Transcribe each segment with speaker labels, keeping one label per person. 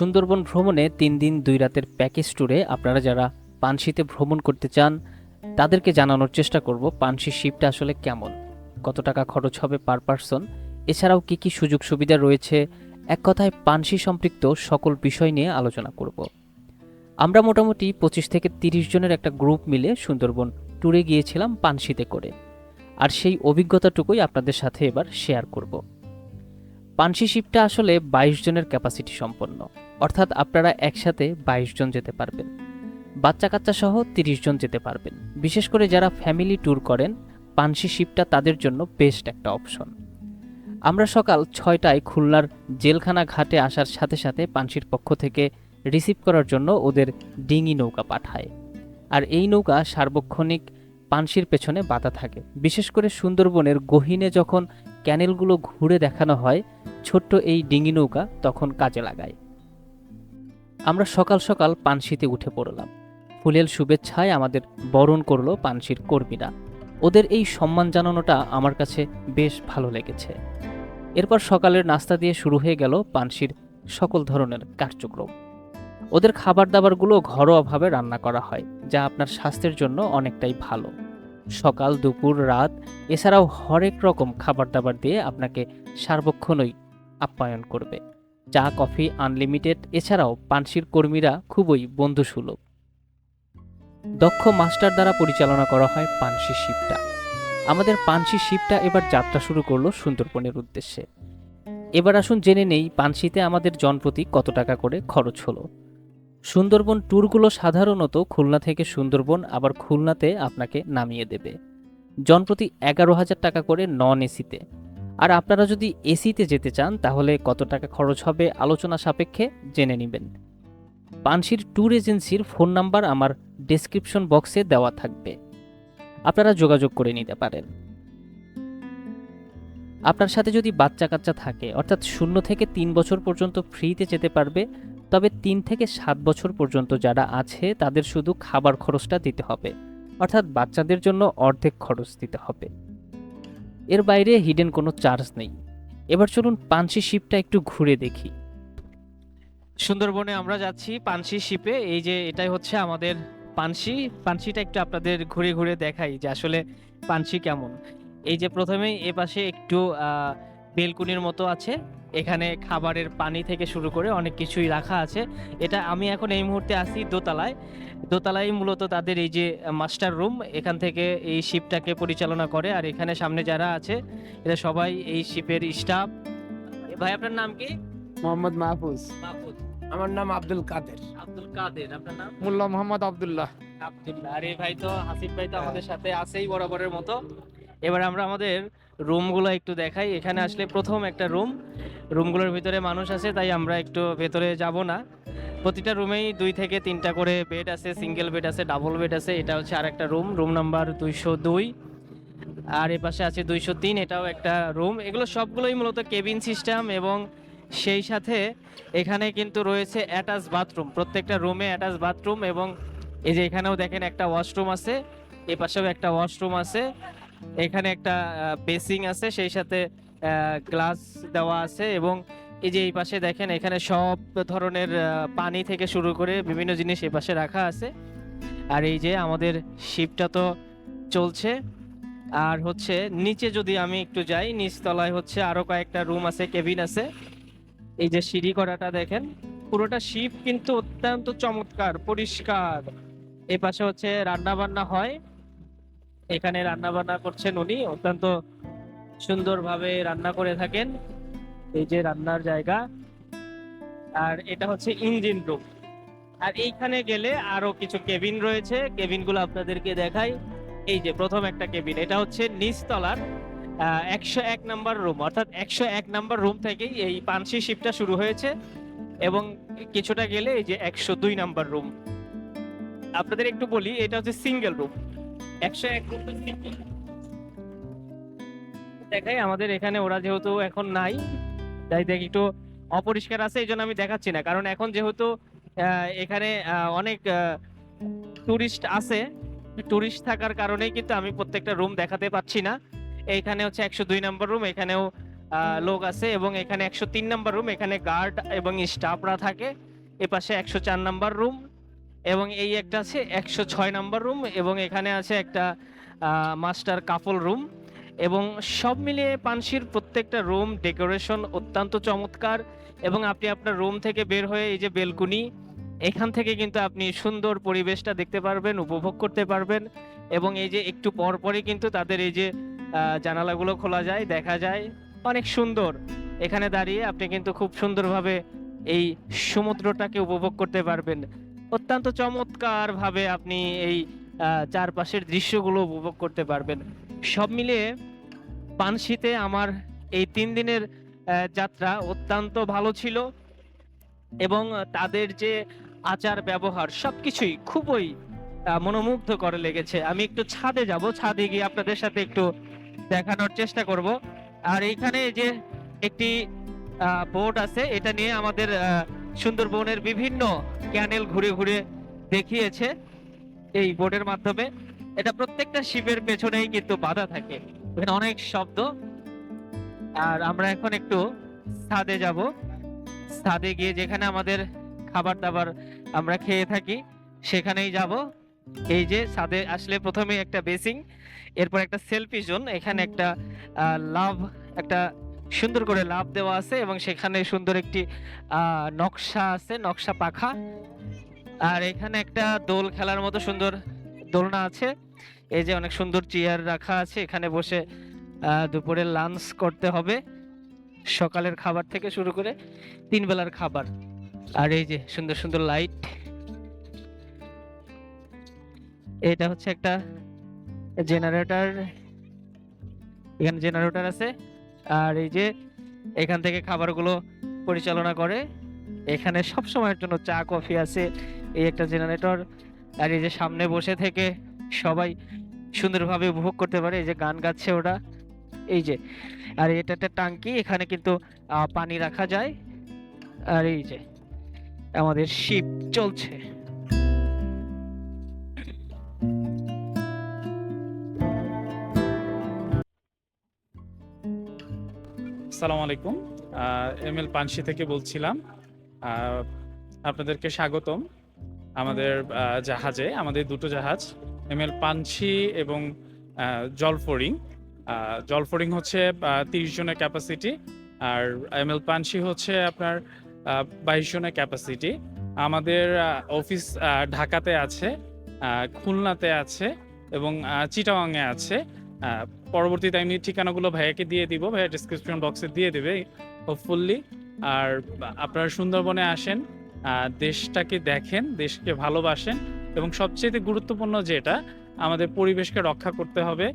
Speaker 1: সুন্দরবন ভ্রমণে তিন দিন, দুই রাতের প্যাকেজ ট্যুরে আপনারা যারা পানশিতে ভ্রমণ করতে চান, তাদেরকে জানানোর চেষ্টা করব পানশি শিপটা আসলে কেমন, কত টাকা খরচ হবে পার পারসন। এছাড়াও কি কি সুযোগ সুবিধা রয়েছে, এক কথায় পানশি সম্পৃক্ত সকল বিষয় নিয়ে আলোচনা করব। আমরা মোটামুটি পঁচিশ থেকে তিরিশ জনের একটা গ্রুপ মিলে সুন্দরবন ট্যুরে গিয়েছিলাম পানশিতে করে, আর সেই অভিজ্ঞতাটুকুই আপনাদের সাথে এবার শেয়ার করব। পানশি শিপটা আসলে বাইশ জনের ক্যাপাসিটি সম্পন্ন। অর্থাৎ আপনারা একসাথে বাইশ জন যেতে পারবেন। বাচ্চা কাচ্চা সহ তিরিশ জন যেতে পারবেন। বিশেষ করে যারা ফ্যামিলি ট্যুর করেন, পানসি শিপটা তাদের জন্য বেস্ট একটা অপশন আমরা সকাল ছয়টায় খুলনার জেলখানা ঘাটে আসার সাথে সাথে পানসির পক্ষ থেকে রিসিভ করার জন্য ওদের ডিঙি নৌকা পাঠায়। আর এই নৌকা সার্বক্ষণিক পানসির পেছনে বাধা থাকে। বিশেষ করে সুন্দরবনের গহীনে যখন ক্যানেলগুলো ঘুরে দেখানো হয় ছোট্ট এই ডিঙি নৌকা তখন কাজে লাগায়। আমরা সকাল সকাল পানশিতে উঠে পড়লাম। ফুলেল শুভেচ্ছায় আমাদের বরণ করল পানশির কর্মীরা। ওদের এই সম্মান জানানোটা আমার কাছে বেশ ভালো লেগেছে। এরপর সকালের নাস্তা দিয়ে শুরু হয়ে গেল পানশির সকল ধরনের কার্যক্রম। ওদের খাবার দাবারগুলো ঘরোয়াভাবে রান্না করা হয়, যা আপনার স্বাস্থ্যের জন্য অনেকটাই ভালো। সকাল, দুপুর, রাত, এছাড়াও হরেক রকম খাবার দাবার দিয়ে আপনাকে সার্বক্ষণই আপ্যায়ন করবে। চা, কফি, আনলিমিটেড, এছাড়াও পানশির কর্মীরা খুবই বন্ধুসুলভ। দক্ষ মাস্টার দ্বারা পরিচালনা করা হয় পানশি শিপটা। আমাদের পানশি শিপটা এবার যাত্রা শুরু করল সুন্দরবনের উদ্দেশ্যে। এবার আসুন জেনে নেই পানশিতে আমাদের জনপ্রতি কত টাকা করে খরচ হলো। সুন্দরবন ট্যুরগুলো সাধারণত খুলনা থেকে সুন্দরবন, আবার খুলনাতে আপনাকে নামিয়ে দেবে। জনপ্রতি এগারো হাজার টাকা করে নন এসিতে। আর আপনারা যদি এসিতে যেতে চান, তাহলে কত টাকা খরচ হবে আলোচনা সাপেক্ষে জেনে নেবেন। পানশির ট্যুর এজেন্সির ফোন নাম্বার আমার ডেসক্রিপশন বক্সে দেওয়া থাকবে। আপনারা যোগাযোগ করে নিতে পারেন। আপনার সাথে যদি বাচ্চা কাচ্চা থাকে, অর্থাৎ শূন্য থেকে তিন বছর পর্যন্ত ফ্রিতে যেতে পারবে তবে তিন থেকে সাত বছর পর্যন্ত যারা আছে, তাদের শুধু খাবার খরচটা দিতে হবে। অর্থাৎ বাচ্চাদের জন্য অর্ধেক খরচ দিতে হবে। এর বাইরে হিডেন কোনো চার্জ নেই। এবার চলুন পানসি শিপটা একটু ঘুরে দেখি। সুন্দরবনে আমরা যাচ্ছি পানসি শিপে এই যে এটাই হচ্ছে আমাদের পানসি পানসিটা একটু আপনাদের ঘুরে ঘুরে দেখাই যে আসলে পানসি কেমন। এই যে প্রথমেই এ পাশে একটু বেলকুনির মতো আছে। এখানে খাবারের পানি থেকে শুরু করে অনেক কিছুই রাখা আছে। এটা আমি এখন এই মুহূর্তে আছি দোতলায়। দোতলায় মূলত তাদের এই যে মাস্টার রুম এখান থেকে এই শিপটাকে পরিচালনা করে। আর এখানে সামনে যারা আছে এরা সবাই এই শিপের স্টাফ। ভাই আপনার নাম কি?
Speaker 2: মোহাম্মদ মাহফুজ।
Speaker 1: মাহফুজ।
Speaker 2: আমার নাম আব্দুল কাদের।
Speaker 1: আব্দুল কাদের আপনার নাম?
Speaker 2: মোল্লা মোহাম্মদ আব্দুল্লাহ।
Speaker 1: আব্দুল্লাহ। আরে ভাই তো হাসিফ ভাই তো আমাদের সাথে আছেই বরাবরের মতো। এবার আমরা আমাদের রুমগুলো একটু দেখাই। এখানে আসলে প্রথম একটা রুম। রুমগুলোর ভিতরে মানুষ আছে, তাই আমরা একটু ভেতরে যাব না। প্রতিটা রুমেই দুই থেকে তিনটা করে বেড আছে সিঙ্গেল বেড আছে ডাবল বেড আছে। এটা হচ্ছে আর একটা রুম রুম নাম্বার দুইশো দুই। আর এ পাশে আছে দুইশো তিন, এটাও একটা রুম এগুলো সবগুলোই মূলত কেবিন সিস্টেম এবং সেই সাথে এখানে কিন্তু রয়েছে অ্যাটাচ বাথরুম প্রত্যেকটা রুমে অ্যাটাচ বাথরুম এবং এই যে এখানেও দেখেন একটা ওয়াশরুম আছে, এ পাশেও একটা ওয়াশরুম আছে। এখানে একটা বেসিং আছে, সেই সাথে গ্লাস দেওয়া আছে এবং এই যে এই পাশে দেখেন, এখানে সব ধরনের পানি থেকে শুরু করে বিভিন্ন জিনিস এই পাশে রাখা আছে। আর এই যে আমাদের শিপটা তো চলছে। আর হচ্ছে, নিচে যদি আমি একটু যাই, নিচতলায় হচ্ছে আরও কয়েকটা রুম আছে, কেবিন আছে। এই যে সিঁড়ি করাটা দেখেন, পুরোটা শিপ কিন্তু অত্যন্ত চমৎকার, পরিষ্কার। এই পাশে হচ্ছে রান্না বান্না হয়। এখানে রান্না বান্না করছেন উনি। অত্যন্ত সুন্দরভাবে রান্না করে থাকেন। এই যে রান্নার জায়গা। আর এটা হচ্ছে ইঞ্জিন রুম। আর এইখানে গেলে আরও কিছু কেবিন রয়েছে। কেবিনগুলো আপনাদেরকে দেখাই। এই যে প্রথম একটা কেবিন, এটা হচ্ছে নিচতলার একশো এক নাম্বার রুম। অর্থাৎ একশো এক নাম্বার রুম থেকেই এই পানসি শিপটা শুরু হয়েছে। এবং কিছুটা গেলে এই যে একশো দুই নাম্বার রুম। আপনাদের একটু বলি, এটা হচ্ছে সিঙ্গেল রুম। দেখাই আমাদের এখানে, ওরা যেহেতু এখন নাই, তাই দেখ একটু অপরিষ্কার আছে এই জন্য আমি দেখাচ্ছি না। কারণ এখন যেহেতু এখানে অনেক টুরিস্ট আছে টুরিস্ট থাকার কারণেই কিন্তু আমি প্রত্যেকটা রুম দেখাতে পাচ্ছি না। এইখানে হচ্ছে একশো দুই নম্বর রুম এখানেও লোক আছে এবং এখানে একশো তিন নম্বর রুম এখানে গার্ড এবং স্টাফরা থাকে এ পাশে একশো চার নাম্বার রুম এবং এই একটা আছে একশো ছয় নাম্বার রুম এবং এখানে আছে একটা মাস্টার কাপল রুম এবং সব মিলিয়ে পানশির প্রত্যেকটা রুম ডেকোরেশন অত্যন্ত চমৎকার এবং আপনি আপনার রুম থেকে বের হয়ে এই যে বেলকুনি, এখান থেকে কিন্তু আপনি সুন্দর পরিবেশটা দেখতে পারবেন, উপভোগ করতে পারবেন এবং এই যে একটু পর পরই কিন্তু তাদের এই যে জানালাগুলো খোলা যায়, দেখা যায়। অনেক সুন্দর। এখানে দাঁড়িয়ে আপনি কিন্তু খুব সুন্দরভাবে এই সমুদ্রটাকে উপভোগ করতে পারবেন। অত্যন্ত চমৎকার ভাবে আপনি এই চারপাশের দৃশ্যগুলো উপভোগ করতে পারবেন। সব মিলিয়ে পানশিতে আমার এই তিন দিনের যাত্রা অত্যন্ত ভালো ছিল এবং তাদের যে আচার ব্যবহার সব কিছুই খুবই মনোমুগ্ধ করে লেগেছে। আমি একটু ছাদে যাব ছাদে গিয়ে আপনাদের সাথে একটু দেখানোর চেষ্টা করব। আর এইখানে যে একটি বোট আছে এটা নিয়ে আমাদের আহ, সুন্দরবনের বিভিন্ন ক্যানেল ঘুরে ঘুরে দেখিয়েছে এই বোর্ডের মাধ্যমে। এটা প্রত্যেকটা শিপের পেছনেই কিন্তু বাধা থাকে। এখানে অনেক শব্দ। আর আমরা এখন একটু ছাদে যাব। ছাদে গিয়ে যেখানে আমাদের খাবার দাবার আমরা খেয়ে থাকি, সেখানেই যাব। এই যে ছাদে আসলে প্রথমে একটা বেসিং এরপর একটা সেলফি জোন এখানে একটা লাভ একটা সুন্দর করে লাভ দেওয়া আছে এবং সেখানে সুন্দর একটি নকশা আছে, নকশা পাখা। আর এখানে একটা দোল খেলার মতো সুন্দর দোলনা আছে। এই যে অনেক সুন্দর চেয়ার রাখা আছে। এখানে বসে দুপুরে লাঞ্চ করতে হবে। সকালের খাবার থেকে শুরু করে তিন বেলার খাবার। আর এই যে সুন্দর সুন্দর লাইট। এটা হচ্ছে একটা জেনারেটর। এখানে জেনারেটর আছে। আর এই যে এখান থেকে খাবারগুলো পরিচালনা করে। এখানে সব সময়ের জন্য চা, কফি আছে। এই একটা জেনারেটর আর এই যে সামনে বসে থেকে সবাই সুন্দরভাবে উপভোগ করতে পারে। এই যে গান গাচ্ছে ওটা এই যে, আর এটা একটা টাঙ্কি। এখানে কিন্তু পানি রাখা যায়। আর এই যে, আমাদের শিপ চলছে।
Speaker 3: আসসালামু আলাইকুম। এম এল পানসি থেকে বলছিলাম। আপনাদেরকে স্বাগতম। আমাদের জাহাজে, আমাদের দুটো জাহাজ, এম এল পানসি এবং জলফরিং। জলফরিং হচ্ছে তিরিশ জনের ক্যাপাসিটি আর এম এল পানসি হচ্ছে আপনার বাইশ জনের ক্যাপাসিটি। আমাদের অফিস ঢাকাতে আছে খুলনাতে আছে এবং চিটাগাংয়ে আছে। পরবর্তীতে আমি ঠিকানাগুলো ভাইয়াকে দিয়ে দিব। ভাইয়া ডিসক্রিপশন বক্সে দিয়ে দেবে হোপফুল্লি আর আপনারা সুন্দরবনে আসেন দেশটাকে দেখেন, দেশকে ভালোবাসেন এবং সবচেয়ে গুরুত্বপূর্ণ যেটা, আমাদের পরিবেশকে রক্ষা করতে হবে।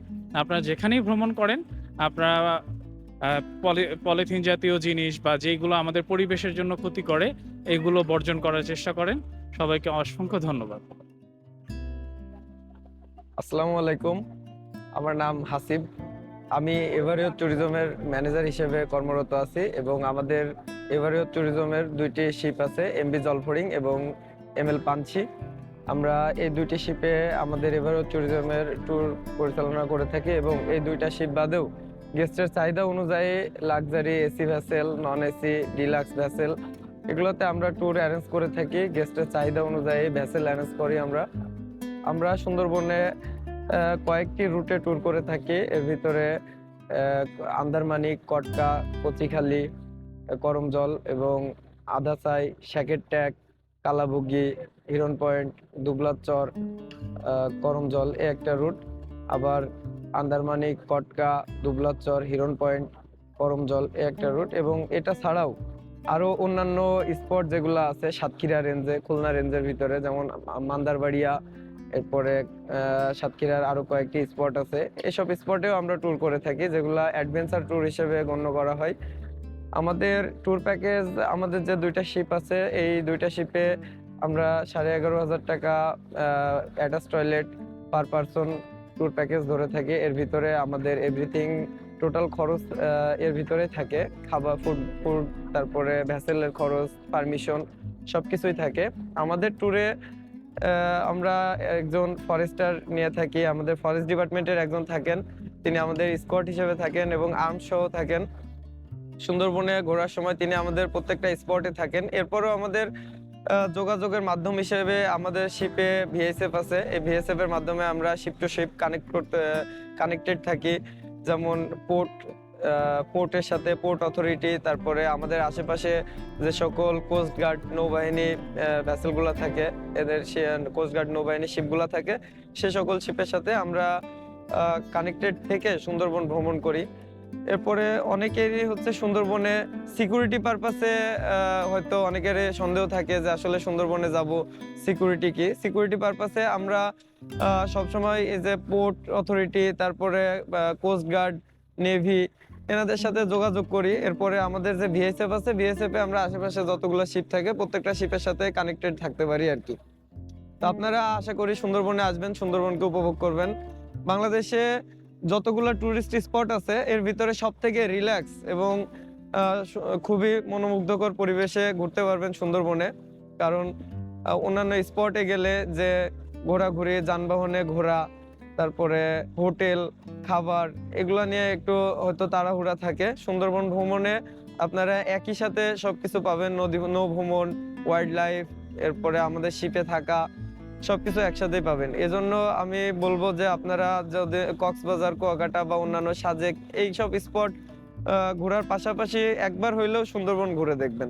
Speaker 3: আপনারা যেখানেই ভ্রমণ করেন, আপনারা পলিথিন জাতীয় জিনিস বা যেগুলো আমাদের পরিবেশের জন্য ক্ষতি করে, এগুলো বর্জন করার চেষ্টা করেন। সবাইকে অসংখ্য ধন্যবাদ।
Speaker 4: আসসালামু আলাইকুম। আমার নাম হাসিব। আমি এভারিও ট্যুরিজমের ম্যানেজার হিসেবে কর্মরত আছি এবং আমাদের এভারিও ট্যুরিজমের দুইটি শিপ আছে এমবি জলফরিং এবং এম এল পাঞ্চি আমরা এই দুইটি শিপে আমাদের এভারিও ট্যুরিজমের ট্যুর পরিচালনা করে থাকি এবং এই দুইটা শিপ বাদেও গেস্টের চাহিদা অনুযায়ী luxury AC vessel non AC deluxe vessel এগুলোতে আমরা ট্যুর অ্যারেঞ্জ করে থাকি। গেস্টের চাহিদা অনুযায়ী ভ্যাসেল অ্যারেঞ্জ করি আমরা। আমরা সুন্দরবনে কয়েকটি রুটে ট্যুর করে থাকি। এর ভিতরে আহ, আন্দারমানিক কটকা কচিখালি করমজল এবং আদাসাই শ্যাকের ট্যাগ কালাবুগি হিরন পয়েন্ট দুবলাচর করমজল এ একটা রুট আবার আন্দারমানিক কটকা দুবলাচর হিরন পয়েন্ট করমজল এ একটা রুট এবং এটা ছাড়াও আরও অন্যান্য স্পট যেগুলো আছে সাতক্ষীরা রেঞ্জে খুলনা রেঞ্জের ভিতরে যেমন মান্দারবাড়িয়া এরপরে সাতক্ষীরার আরও কয়েকটি স্পট আছে। এসব স্পটেও আমরা ট্যুর করে থাকি, যেগুলো অ্যাডভেঞ্চার ট্যুর হিসেবে গণ্য করা হয়। আমাদের ট্যুর প্যাকেজ আমাদের যে দুইটা শিপ আছে, এই দুইটা শিপে আমরা সাড়ে এগারো হাজার টাকা attach toilet per person tour package ধরে থাকি। এর ভিতরে আমাদের এভরিথিং টোটাল খরচ এর ভিতরে থাকে। খাবার ফুড ফুড তারপরে ভ্যাসেলের খরচ পারমিশন সবকিছুই থাকে। আমাদের ট্যুরে আমরা একজন ফরেস্টার নিয়ে থাকি, আমাদের ফরেস্ট ডিপার্টমেন্টের একজন থাকেন। তিনি আমাদের স্কোয়াড হিসেবে থাকেন এবং আর্ম সহ থাকেন। সুন্দরবনে ঘোরার সময় তিনি আমাদের প্রত্যেকটা স্পটে থাকেন। এরপরও আমাদের যোগাযোগের মাধ্যম হিসেবে আমাদের শিপে ভিএসএফ আছে। এই ভিএসএফ এর মাধ্যমে আমরা শিপ টু শিপ কানেক্ট করতে কানেক্টেড থাকি। যেমন পোর্ট পোর্টের সাথে পোর্ট অথরিটি তারপরে আমাদের আশেপাশে যে সকল কোস্টগার্ড নৌবাহিনী ভ্যাসেলগুলো থাকে, এদের কোস্টগার্ড নৌবাহিনী শিপগুলো থাকে, সে সকল শিপের সাথে আমরা কানেক্টেড থেকে সুন্দরবন ভ্রমণ করি। এরপরে অনেকেরই হচ্ছে সুন্দরবনে সিকিউরিটি পারপাসে হয়তো অনেকের সন্দেহ থাকে যে আসলে সুন্দরবনে যাব সিকিউরিটি কি? সিকিউরিটি পারপাসে আমরা সবসময় এই যে পোর্ট অথরিটি তারপরে কোস্ট গার্ড নেভি এনাদের সাথে যোগাযোগ করি। এরপরে আমাদের যে ভিএসএফ আছে ভিএসএফ এ আমরা আশেপাশে যতগুলো শিপ থাকে প্রত্যেকটা শিপের সাথে কানেক্টেড থাকতে পারি আর কি তো আপনারা আশা করি সুন্দরবনে আসবেন সুন্দরবনকে উপভোগ করবেন। বাংলাদেশে যতগুলো টুরিস্ট স্পট আছে এর ভিতরে সব থেকে রিল্যাক্স এবং খুবই মনোমুগ্ধকর পরিবেশে ঘুরতে পারবেন সুন্দরবনে। কারণ অন্যান্য স্পটে গেলে যে ঘোরাঘুরি যানবাহনে ঘোরা তারপরে হোটেল, খাবার এগুলো নিয়ে একটু হয়তো তাড়াহুড়া থাকে। সুন্দরবন ভ্রমণে আপনারা একই সাথে সবকিছু পাবেন। নদী নৌ ভ্রমণ ওয়াইল্ড লাইফ এরপরে আমাদের শিপে থাকা, সবকিছু একসাথেই পাবেন। এজন্য আমি বলব যে আপনারা যদি কক্সবাজার, কুয়াকাটা বা অন্যান্য সাজেক এইসব স্পট ঘোরার পাশাপাশি একবার হইলেও সুন্দরবন ঘুরে দেখবেন।